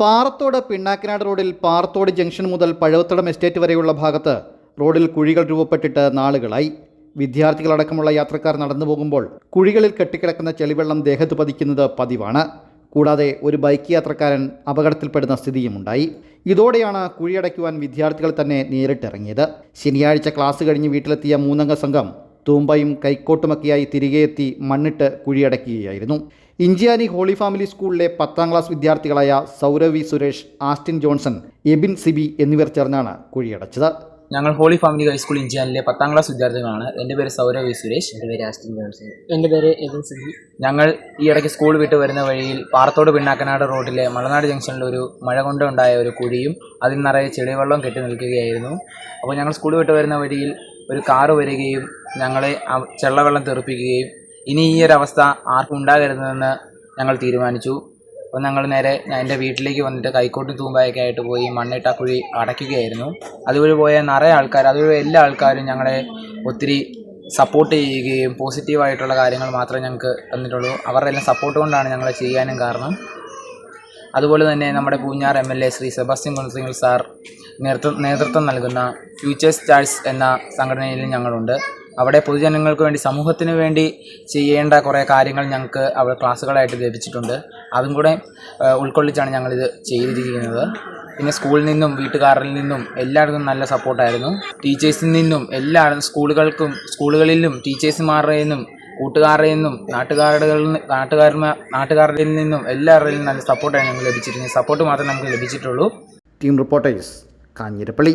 പാറത്തോട് പിണ്ണാക്കനാട് റോഡിൽ പാറത്തോട് ജംഗ്ഷൻ മുതൽ പഴവത്തടം എസ്റ്റേറ്റ് വരെയുള്ള ഭാഗത്ത് റോഡിൽ കുഴികൾ രൂപപ്പെട്ടിട്ട് നാളുകളായി. വിദ്യാർത്ഥികളടക്കമുള്ള യാത്രക്കാർ നടന്നു പോകുമ്പോൾ കുഴികളിൽ കെട്ടിക്കിടക്കുന്ന ചെളിവെള്ളം ദേഹത്ത് പതിക്കുന്നത് പതിവാണ്. കൂടാതെ ഒരു ബൈക്ക് യാത്രക്കാരൻ അപകടത്തിൽപ്പെടുന്ന സ്ഥിതിയുമുണ്ടായി. ഇതോടെയാണ് കുഴിയടയ്ക്കുവാൻ വിദ്യാർത്ഥികൾ തന്നെ നേരിട്ടിറങ്ങിയത്. ശനിയാഴ്ച ക്ലാസ് കഴിഞ്ഞ് വീട്ടിലെത്തിയ മൂന്നംഗ സംഘം തൂമ്പയും കൈക്കോട്ടുമൊക്കെയായി തിരികെ എത്തി മണ്ണിട്ട് കുഴിയടക്കുകയായിരുന്നു. ഇഞ്ചിയാനി ഹോളി ഫാമിലി സ്കൂളിലെ പത്താം ക്ലാസ് വിദ്യാർത്ഥികളായ സൗരവി സുരേഷ് ആസ്റ്റിൻ ജോൺസൺ എബിൻ സിബി എന്നിവർ ചേർന്നാണ് കുഴിയടച്ചത്. ഞങ്ങൾ ഹോളി ഫാമിലി ഹൈസ്കൂൾ ഇഞ്ചിയാനിലെ പത്താം ക്ലാസ് വിദ്യാർത്ഥികളാണ്. എന്റെ പേര് സൗരവി സുരേഷ് എന്റെ പേര് ആസ്റ്റിൻ ജോൺസൺ. എന്റെ പേര് എബിൻ സിബി. ഞങ്ങൾ ഈ ഇടയ്ക്ക് സ്കൂൾ വിട്ട് വരുന്ന വഴിയിൽ പാറത്തോട് പിണ്ണാക്കനാട് റോഡിലെ മലനാട് ജംഗ്ഷനിൽ ഒരു മഴ കൊണ്ടുണ്ടായ ഒരു കുഴിയും അതിൽ നിറയെ ചെളിവെള്ളം കെട്ടി നിൽക്കുകയായിരുന്നു. അപ്പോൾ ഞങ്ങൾ സ്കൂൾ വിട്ട് വരുന്ന വഴിയിൽ ഒരു കാറ് വരികയും ഞങ്ങളെ ചെള്ളവെള്ളം തെറിപ്പിക്കുകയും ഇനി ഈ ഒരു അവസ്ഥ ആർക്കും ഉണ്ടാകരുതെന്ന് ഞങ്ങൾ തീരുമാനിച്ചു. അപ്പോൾ ഞങ്ങൾ നേരെ എന്റെ വീട്ടിലേക്ക് വന്നിട്ട് കൈക്കോട്ടും തൂമ്പായൊക്കെ ആയിട്ട് പോയി മണ്ണിട്ട കുഴി അടയ്ക്കുകയായിരുന്നു. അതുവഴി പോയ നിറയെ ആൾക്കാർ അതുവഴി എല്ലാ ആൾക്കാരും ഞങ്ങളെ ഒത്തിരി സപ്പോർട്ട് ചെയ്യുകയും പോസിറ്റീവായിട്ടുള്ള കാര്യങ്ങൾ മാത്രമേ ഞങ്ങൾക്ക് തന്നിട്ടുള്ളൂ. അവരുടെ എല്ലാം സപ്പോർട്ട് കൊണ്ടാണ് ഞങ്ങൾ ചെയ്യാനും കാരണം. അതുപോലെ തന്നെ നമ്മുടെ Poonjar M L A Shri Sebastian Kunsingal sir നേതൃത്വം നേതൃത്വം നൽകുന്ന ഫ്യൂച്ചേഴ്സ് സ്റ്റാർസ് എന്ന സംഘടനയിൽ ഞങ്ങളുണ്ട്. അവിടെ പൊതുജനങ്ങൾക്ക് വേണ്ടി സമൂഹത്തിന് വേണ്ടി ചെയ്യേണ്ട കുറേ കാര്യങ്ങൾ ഞങ്ങൾക്ക് അവിടെ ക്ലാസ്സുകളായിട്ട് ലഭിച്ചിട്ടുണ്ട്. അതും കൂടെ ഉൾക്കൊള്ളിച്ചാണ് ഞങ്ങളിത് ചെയ്തിരിക്കുന്നത്. പിന്നെ സ്കൂളിൽ നിന്നും വീട്ടുകാരിൽ നിന്നും എല്ലായിടത്തും നല്ല സപ്പോർട്ടായിരുന്നു. ടീച്ചേഴ്സിൽ നിന്നും എല്ലാ സ്കൂളുകൾക്കും സ്കൂളുകളിലും ടീച്ചേഴ്സുമാരുടെ നിന്നും കൂട്ടുകാരുടെ നിന്നും നാട്ടുകാരുടെ നാട്ടുകാരുടെ നാട്ടുകാരുടെ നിന്നും എല്ലാവരുടെയും നല്ല സപ്പോർട്ടാണ് ഞങ്ങൾ ലഭിച്ചിരുന്നത്. സപ്പോർട്ട് മാത്രമേ നമുക്ക് ലഭിച്ചിട്ടുള്ളൂ. Team reporters Kanjirappally.